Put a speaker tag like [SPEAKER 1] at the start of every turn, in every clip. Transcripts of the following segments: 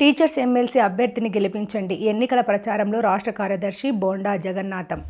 [SPEAKER 1] Teachers MLC అభ్యర్థిని గెలిపించండి. ఎన్నికల ప్రచారంలో రాష్ట్ర కార్యదర్శి బోండా జగన్నాథం.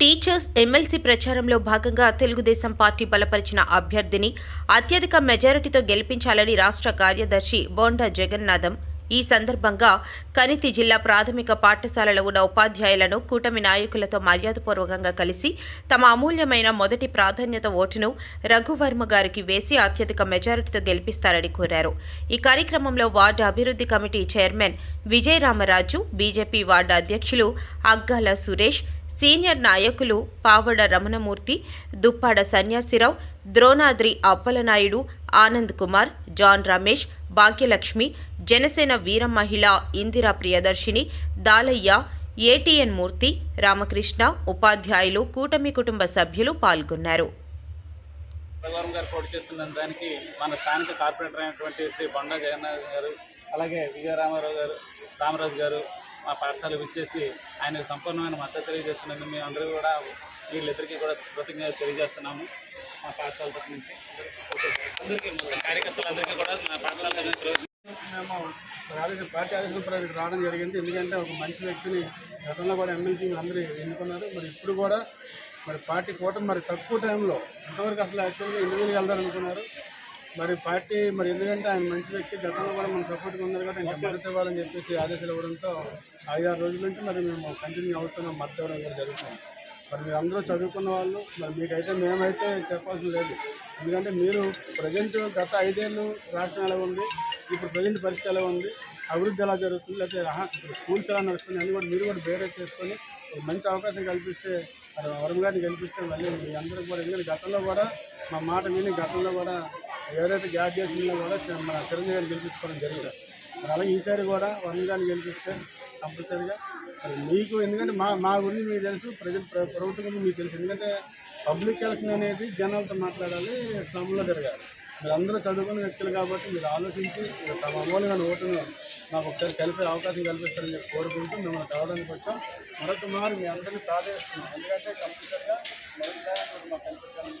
[SPEAKER 2] టీచర్స్ ఎమ్మెల్సీ ప్రచారంలో భాగంగా తెలుగుదేశం పార్టీ బలపరిచిన అభ్యర్థిని అత్యధిక మెజారిటీతో గెలిపించాలని రాష్ట్ర కార్యదర్శి బోండా జగన్నాథం ఈ సందర్భంగా కనితి జిల్లా ప్రాథమిక పాఠశాలలో ఉన్న ఉపాధ్యాయులను కూటమి నాయకులతో మర్యాదపూర్వకంగా కలిసి తమ అమూల్యమైన మొదటి ప్రాధాన్యత ఓటును రఘువర్మ గారికి వేసి అత్యధిక మెజారిటీతో గెలిపిస్తారని కోరారు. ఈ కార్యక్రమంలో వార్డు అభివృద్ధి committee chairman Vijayaramaraju BJP ward అధ్యక్షులు అగ్గాల సురేష్ సీనియర్ నాయకులు పావడ రమణమూర్తి దుప్పాడ సన్యాసిరావు ద్రోణాద్రి అప్పలనాయుడు ఆనంద్ కుమార్ జాన్ రమేష్ భాగ్యలక్ష్మి జనసేన వీర మహిళ ఇందిరా ప్రియదర్శిని దాలయ్య ఏటీఎన్ మూర్తి రామకృష్ణ ఉపాధ్యాయులు కూటమి కుటుంబ సభ్యులు పాల్గొన్నారు.
[SPEAKER 3] రఘువరం గారు పోటీ చేస్తున్న దానికి మన స్థానిక కార్పొరేటర్ అయినటువంటి శ్రీ బండా జగన్నాథ్ గారు అలాగే విజయరామారావు గారు రామరాజు గారు మా పాఠశాలకు ఇచ్చేసి ఆయనకు సంపూర్ణమైన మద్దతు తెలియజేస్తున్నందుకు మేము అందరూ కూడా వీళ్ళిద్దరికీ కూడా కృతజ్ఞత తెలియజేస్తున్నాము మా పాఠశాల తరఫు నుంచి. అందరికీ మొత్తం కార్యకర్తలందరికీ కూడా మా పాఠశాల తరఫు నుంచి
[SPEAKER 4] మేము రాజకీయ పార్టీ ఆదేశం రావడం జరిగింది. ఎందుకంటే ఒక మంచి వ్యక్తిని గతంలో కూడా ఎమ్మెల్సీ అందరూ ఎన్నుకున్నారు. మరి ఇప్పుడు కూడా మరి పార్టీ కూటమి మరి తక్కువ టైంలో ఇంతవరకు అసలు యాక్చువల్గా ఇండివిజువల్గా వెళ్దారనుకున్నారు మరి పార్టీ మరి ఎందుకంటే ఆయన మంచి వ్యక్తి గతంలో కూడా మన సపోర్ట్గా ఉన్నారు కాబట్టి ఇంకా మద్దతు ఇవ్వాలని చెప్పేసి ఆదేశాలు ఇవ్వడంతో ఐదారు రోజుల నుంచి మరి మేము కంటిన్యూ అవుతున్నాం మద్దతు ఇవ్వడం కూడా జరుగుతుంది. మరి మీరు అందరూ చదువుకున్న వాళ్ళు మరి మీకైతే మేమైతే చెప్పాల్సిన లేదు. ఎందుకంటే మీరు ప్రజెంట్ గత ఐదేళ్ళు రాష్ట్రం ఎలా ఉంది ఇప్పుడు ప్రజెంట్ పరిస్థితి ఎలా ఉంది అభివృద్ధి ఎలా జరుగుతుంది లేకపోతే ఇప్పుడు స్కూల్స్ ఎలా నడుస్తుంది అన్ని కూడా మీరు కూడా బేరేజ్ చేసుకొని ఒక మంచి అవకాశం కల్పిస్తే వరం గారిని కల్పిస్తే మళ్ళీ మీ అందరూ కూడా ఎందుకంటే గతంలో కూడా మా మాట విని గతంలో కూడా ఎవరైతే గ్యాప్ చేసిందో కూడా మన చిరంజీవి గారిని గెలిపించుకోవడం జరిగింది మరి అలాగే ఈసారి కూడా వన్ గారిని గెలిపిస్తే కంపల్సరీగా మరి మీకు ఎందుకంటే మా మా గురించి మీకు తెలుసు ప్రజలు ప్ర- ప్రభుత్వం గురించి మీకు తెలుసు. ఎందుకంటే పబ్లిక్ ఎలక్షన్ అనేది జనాలతో మాట్లాడాలి శ్రమంలో తిరగాలి మీరు అందరూ చదువుకున్న వ్యక్తులు కాబట్టి మీరు ఆలోచించి తమ అమూలంగా ఓటును మాకు ఒకసారి కలిపే అవకాశం కల్పిస్తారని చెప్పి కోరుకుంటూ మిమ్మల్ని కలవడానికి వచ్చాం. మరొక మారు మీ అందరినీ ప్రార్థిస్తున్నాం. ఎందుకంటే కంపల్సరిగా మరొకసారి మాకు కల్పించాలని